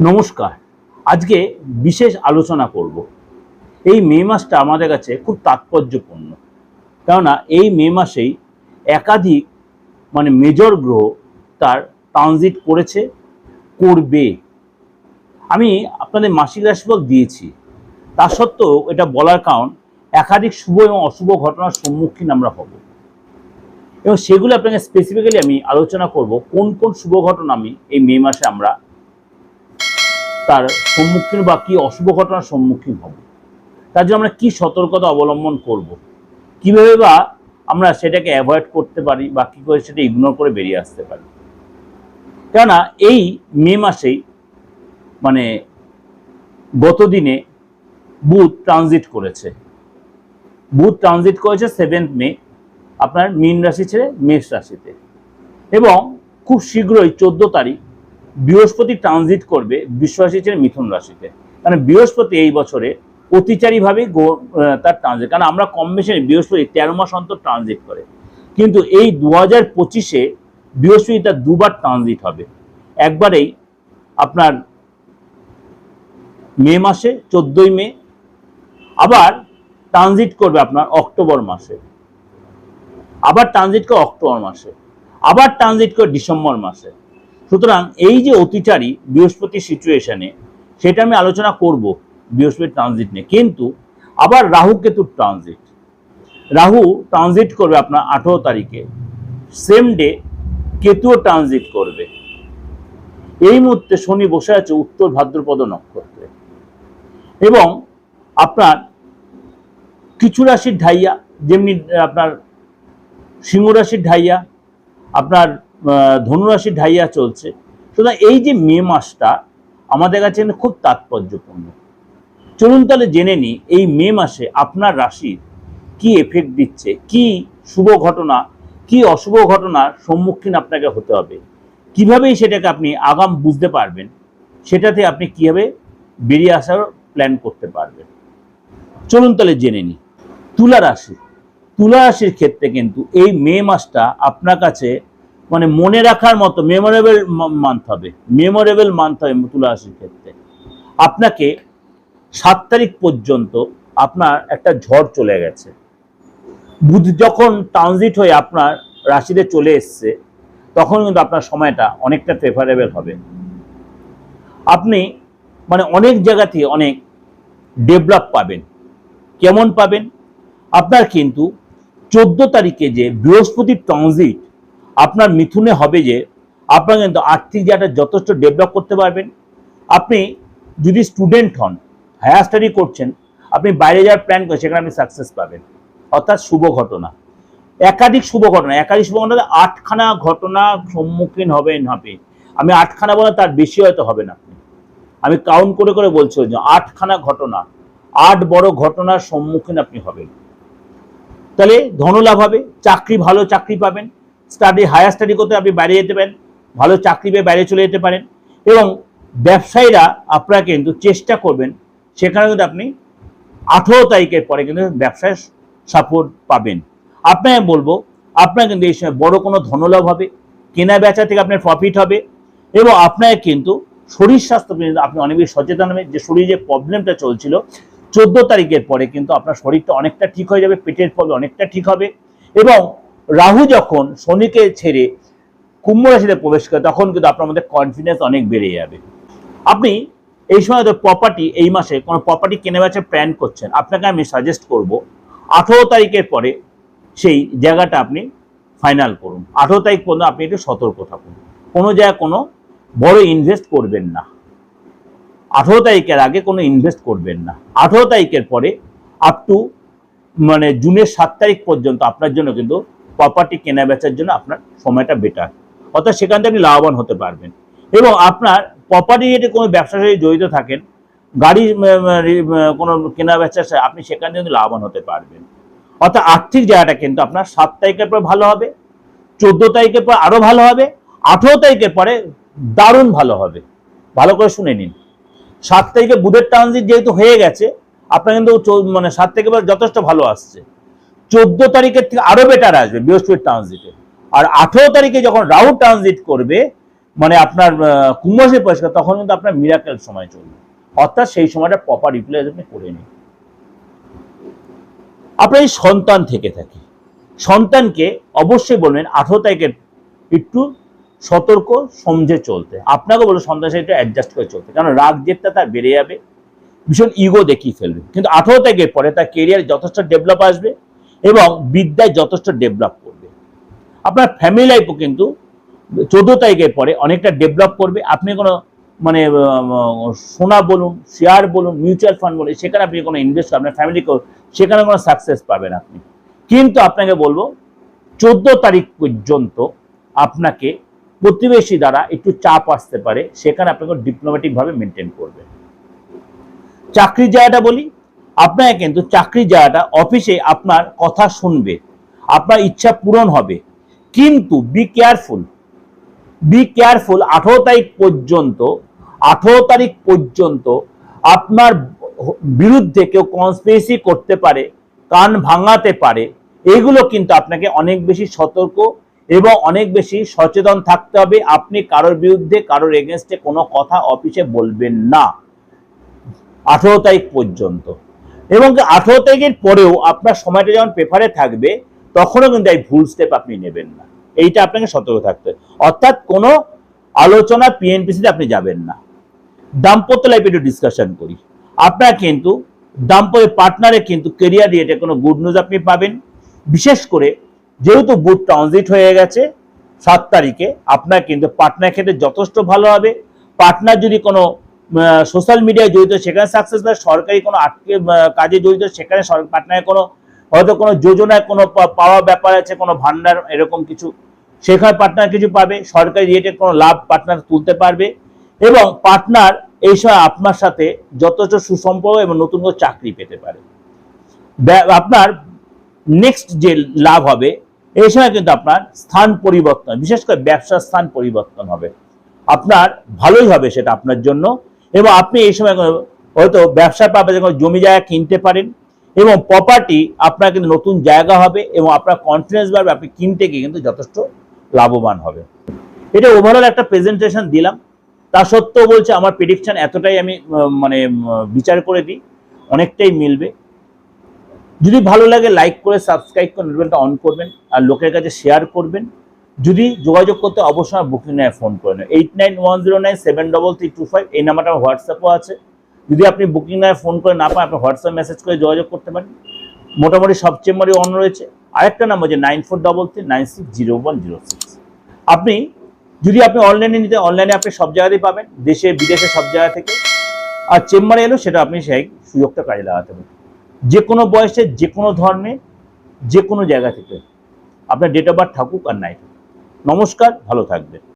নমস্কার। আজকে বিশেষ আলোচনা করব। এই মে মাসটা আমাদের কাছে খুব তাৎপর্যপূর্ণ। কেননা এই মে মাসেই একাধিক মানে মেজর গ্রহ তার ট্রানজিট করেছে, করবে। আমি আপনাদের মাসিক রাশিফল দিয়েছি। তা সত্ত্বেও এটা বলার কারণ একাধিক শুভ এবং অশুভ ঘটনার সম্মুখীন আমরা হব। এবং সেগুলো আপনাকে স্পেসিফিক্যালি আমি আলোচনা করব, কোন কোন শুভ ঘটনা আমি এই মে মাসে আমরা তার সম্মুখীন বা কী অশুভ ঘটনার সম্মুখীন হব। তার জন্য আমরা কী সতর্কতা অবলম্বন করব? কীভাবে বা আমরা সেটাকে অ্যাভয়েড করতে পারি বা কী করে সেটা ইগনোর করে বেরিয়ে আসতে পারি? কেননা এই মে মাসেই মানে গতদিনে বুথ ট্রানজিট করেছে। বুথ ট্রানজিট করেছে সেভেন্থ মে, আপনার মীন রাশি ছেড়ে মেষ রাশিতে। এবং খুব শীঘ্রই চোদ্দ তারিখ বৃহস্পতি ট্রানজিট করবে বিশ্বরাশি মিথুন রাশিতে। কারণ বৃহস্পতি এই বছরে অতিচারীভাবে তার ট্রানজিট কারণ আমরা কম বেশি বৃহস্পতি তেরো মাস অন্তর ট্রানজিট করে। কিন্তু এই দু হাজার পঁচিশে বৃহস্পতি তার দুবার ট্রানজিট হবে। একবারেই আপনার মে মাসে, চোদ্দই মে, আবার ট্রানজিট করবে আপনার অক্টোবর মাসে। আবার ট্রানজিট করে অক্টোবর মাসে। আবার ট্রানজিট করে ডিসেম্বর মাসে। সুতরাং এই যে অতিচারী বৃহস্পতি সিচুয়েশনে সেটা আমি আলোচনা করব বৃহস্পতি ট্রানজিট নিয়ে। কিন্তু আবার রাহু কেতুর ট্রানজিট রাহু ট্রানজিট করবে আপনার আঠেরো তারিখে। সেম ডে কেতুও ট্রানজিট করবে। এই মুহূর্তে শনি বসে আছে উত্তর ভাদ্রপদ নক্ষত্রে। এবং আপনার কিছু রাশির ঢাইয়া, যেমনি আপনার সিংহ রাশির ঢাইয়া, আপনার আহ, ধনুরাশির ঢাইয়া চলছে। সুতরাং এই যে মে মাসটা আমাদের কাছে খুব তাৎপর্যপূর্ণ। চলুন তাহলে জেনে নিই এই মে মাসে আপনার রাশির কি এফেক্ট দিচ্ছে কি শুভ ঘটনা কি অশুভ ঘটনার সম্মুখীন আপনাকে হতে হবে কীভাবে সেটাকে আপনি আগাম বুঝতে পারবেন সেটাতে আপনি কীভাবে বেরিয়ে আসার প্ল্যান করতে পারবেন। চলুন তাহলে জেনে নিই তুলা রাশি। তুলা রাশির ক্ষেত্রে কিন্তু এই মে মাসটা আপনার কাছে মানে মনে রাখার মতো মেমোরেবল মান্থ হবে। মেমোরেবল মান্থ হবে তুলা রাশির ক্ষেত্রে। আপনাকে সাত তারিখ পর্যন্ত আপনার একটা ঝড় চলে গেছে। বুধ যখন ট্রানজিট হয়ে আপনার রাশিতে চলে এসছে, তখন কিন্তু আপনার সময়টা অনেকটা ফেভারেবল হবে। আপনি মানে অনেক জায়গা থেকে অনেক ডেভেলপ পাবেন। কেমন পাবেন? আপনার কিন্তু চোদ্দ তারিখে যে বৃহস্পতি ট্রানজিট আপনার মিথুনে হবে যে আপনার কিন্তু আর্থিক জায়গাটা যথেষ্ট ডেভেলপ করতে পারবেন। আপনি যদি স্টুডেন্ট হন হায়ার স্টাডি করছেন আপনি বাইরে যাওয়ার প্ল্যান করেন সেখানে আপনি সাকসেস পাবেন। অর্থাৎ শুভ ঘটনা। একাধিক শুভ ঘটনা। একাধিক শুভ ঘটনা আটখানা ঘটনা সম্মুখীন হবেন হবে আমি আটখানা বলে তার বেশি হয়তো হবে না আমি কাউন্ট করে করে বলছি জন্য, আটখানা ঘটনা আট বড় ঘটনার সম্মুখীন আপনি হবেন। তাহলে ধনলাভ হবে চাকরি ভালো চাকরি পাবেন। স্টাডি হায়ার স্টাডি করতে আপনি বাইরে যেতে পারেন, ভালো চাকরি পেয়ে বাইরে চলে যেতে পারেন এবং ব্যবসায়ীরা আপনারা কিন্তু চেষ্টা করবেন সেখানে কিন্তু আপনি আঠেরো তারিখের পরে কিন্তু ব্যবসায় সাপোর্ট পাবেন। আপনাকে বলব, আপনার কিন্তু এই সময় বড় কোনো ধনলাভ হবে, কেনা বেচা থেকে আপনার প্রফিট হবে এবং আপনাকে কিন্তু শরীর স্বাস্থ্য আপনি অনেক বেশি সচেতন হবেন। যে শরীরে যে প্রবলেমটা চলছিল, চোদ্দ তারিখের পরে কিন্তু আপনার শরীরটা অনেকটা ঠিক হয়ে যাবে, পেটের প্রবলেম অনেকটা ঠিক হবে এবং রাহু যখন শনিকে ছেড়ে কুম্ভ রাশিতে প্রবেশ করে, তখন কিন্তু আপনার মধ্যে কনফিডেন্স অনেক বেড়ে যাবে। আপনি এই সময় তো প্রপার্টি এই মাসে কোনো প্রপার্টি কেনে বেচে প্ল্যান করছেন, আপনাকে আমি সাজেস্ট করব, আঠেরো তারিখের পরে সেই জায়গাটা আপনি ফাইনাল করুন। আঠেরো তারিখ পর্যন্ত আপনি একটু সতর্ক থাকুন। কোনো জায়গায় কোনো বড় ইনভেস্ট করবেন না। আঠেরো তারিখের আগে কোনো ইনভেস্ট করবেন না। আঠেরো তারিখের পরে আপ টু মানে জুনের সাত তারিখ পর্যন্ত আপনার জন্য কিন্তু প্রপার্টি কেনা বেচার জন্য আপনার সময়টা বেটার অর্থাৎ সেখান থেকে আপনি লাভবান হতে পারবেন। এবং আপনার প্রপার্টি রিলেটেড কোনো ব্যবসার সাথে জড়িত থাকেন, গাড়ি কোনো কেনা বেচার আপনি সেখান থেকে লাভবান হতে পারবেন। অর্থাৎ আর্থিক জায়গাটা কিন্তু আপনার সাত তারিখের পর ভালো হবে, চোদ্দ তারিখের পর আরও ভালো হবে, আঠেরো তারিখের পরে দারুণ ভালো হবে। ভালো করে শুনে নিন। সাত তারিখে বুধের ট্রানজিট যেহেতু হয়ে গেছে, আপনার কিন্তু মানে সাত তারিখের পর যথেষ্ট ভালো আসছে। চোদ্দ তারিখের থেকে আরও বেটার আসবে বৃহস্পতির ট্রানজিটে আর আঠেরো তারিখে যখন রাহু ট্রানজিট করবে মানে আপনার আহ, কুম্ভ রাশি পরিষ্কার তখন কিন্তু আপনার মিরাকেল সময় চলবে। অর্থাৎ সেই সময়টা প্রপার ইউটিলাইজ আপনি করে নিন। আপনার এই সন্তান থেকে থাকে। সন্তানকে অবশ্যই বলবেন আঠারো তারিখের একটু সতর্ক সমঝে চলতে। আপনাকে বলব সন্তানের সাথে একটু অ্যাডজাস্ট করে চলতে। কারণ রাগ জেদটা তার বেড়ে যাবে। ভীষণ ইগো দেখিয়ে ফেলবে। কিন্তু আঠারো তারিখের পরে তার কেরিয়ার যথেষ্ট ডেভেলপ আসবে। এবং বিদ্যায় যথেষ্ট ডেভেলপ করবে। আপনার ফ্যামিলি লাইফও কিন্তু চোদ্দ তারিখের পরে অনেকটা ডেভেলপ করবে। আপনি কোনো মানে সোনা বলুন শেয়ার বলুন মিউচুয়াল ফান্ড বলুন, সেখানে আপনি কোনো ইনভেস্ট আপনার ফ্যামিলিকে সেখানে কোনো সাকসেস পাবেন আপনি। কিন্তু আপনাকে বলব, চোদ্দ তারিখ পর্যন্ত আপনাকে প্রতিবেশী দ্বারা একটু চাপ আসতে পারে, সেখানে আপনাকে ডিপ্লোম্যাটিক ভাবে মেনটেন করবে। চাকরির জায়গাটা বলি আপনাকে কিন্তু চাকরি জায়গাটা অফিসে আপনার কথা শুনবে, আপনার ইচ্ছা পূরণ হবে। কিন্তু বি কেয়ারফুল বি কেয়ারফুল আঠেরো তারিখ পর্যন্ত, আঠেরো তারিখ পর্যন্ত আপনার বিরুদ্ধে কেউ কনস্পিরেসি করতে পারে, কান ভাঙাতে পারে, এগুলো কিন্তু আপনাকে অনেক বেশি সতর্ক এবং অনেক বেশি সচেতন থাকতে হবে। আপনি কারোর বিরুদ্ধে, কারোর এগেনস্টে কোনো কথা অফিসে বলবেন না। আঠেরো তারিখ পর্যন্ত। এবং আঠেরো তারিখের পরেও আপনার সময়টা যখন পেপারে থাকবে, তখনও কিন্তু এই ভুল স্টেপ আপনি নেবেন না। এইটা আপনাকে সতর্ক থাকতে অর্থাৎ কোনো আলোচনা পিএনপিসিতে আপনি যাবেন না। দাম্পত্য লাইফে একটু ডিসকাশন করি। আপনার কিন্তু দাম্পত্য পার্টনারে কিন্তু কেরিয়ার রিলেটেড কোনো গুড নিউজ আপনি পাবেন। বিশেষ করে যেহেতু বুথ ট্রানজিট হয়ে গেছে, সাত তারিখে আপনার কিন্তু পার্টনার ক্ষেত্রে যথেষ্ট ভালো হবে। পার্টনার যদি কোনো সোশ্যাল মিডিয়ায় জড়িত, সেখানে সাকসেস পায় সরকারি কোনো আটকে কাজে জড়িত, সেখানে পার্টনারের কোনো, হয়তো কোনো যোজনায় কোনো পাওয়া ব্যাপার আছে, কোনো ভান্ডার, এরকম কিছু, সেখানে পার্টনার কিছু পাবে, সরকারি রিলেটেড কোনো লাভ পার্টনার তুলতে পারবে, এবং পার্টনার এই সময় আপনার সাথে যথেষ্ট সুসম্পর্ক এবং নতুন করে চাকরি পেতে পারে। আপনার নেক্সট যে লাভ হবে, এই সময় কিন্তু আপনার স্থান পরিবর্তন, বিশেষ করে ব্যবসার স্থান পরিবর্তন হবে। আপনার ভালোই হবে সেটা আপনার জন্য। এবং আপনি এই সময় হয়তো ব্যবসা পাবে, যখন জমি জায়গা কিনতে পারেন, এবং প্রপার্টি আপনার কিন্তু নতুন জায়গা হবে, এবং আপনার কনফিডেন্স বাড়বে, আপনি কিনতে গিয়ে কিন্তু যথেষ্ট লাভবান হবে। এটা ওভারঅল একটা প্রেজেন্টেশন দিলাম। তা সত্ত্বেও বলছে, আমার প্রেডিকশান এতটাই আমি মানে বিচার করে দিই, অনেকটাই মিলবে। যদি ভালো লাগে লাইক করে সাবস্ক্রাইব করে নোটিফিকেশনটা অন করবেন, আর লোকের কাছে শেয়ার করবেন। যদি যোগাযোগ করতে অবশ্যই বুকিং নেয় ফোন করে নেন eight nine one zero nine seven double three two five এই নাম্বারটা আমার হোয়াটসঅ্যাপও আছে। যদি আপনি বুকিং নেয় ফোন করে না পান, আপনি হোয়াটসঅ্যাপ মেসেজ করে যোগাযোগ করতে পারেন। মোটামুটি সব চেম্বারই অন রয়েছে। আরেকটা নাম্বার যে nine four double three nine six zero one zero six আপনি, যদি আপনি অনলাইনে নিতে অনলাইনে আপনি সব জায়গাতেই পাবেন, দেশে, বিদেশে সব জায়গা থেকে। আর চেম্বারে এলো, সেটা আপনি সেই সুযোগটা কাজে লাগাতে পারেন। যে কোনো বয়সে, যে কোনো ধর্মে, যে কোনো জায়গা থেকে। আপনার ডেট অফ বার্থ থাকুক আর নাই। নমস্কার ভালো থাকবেন।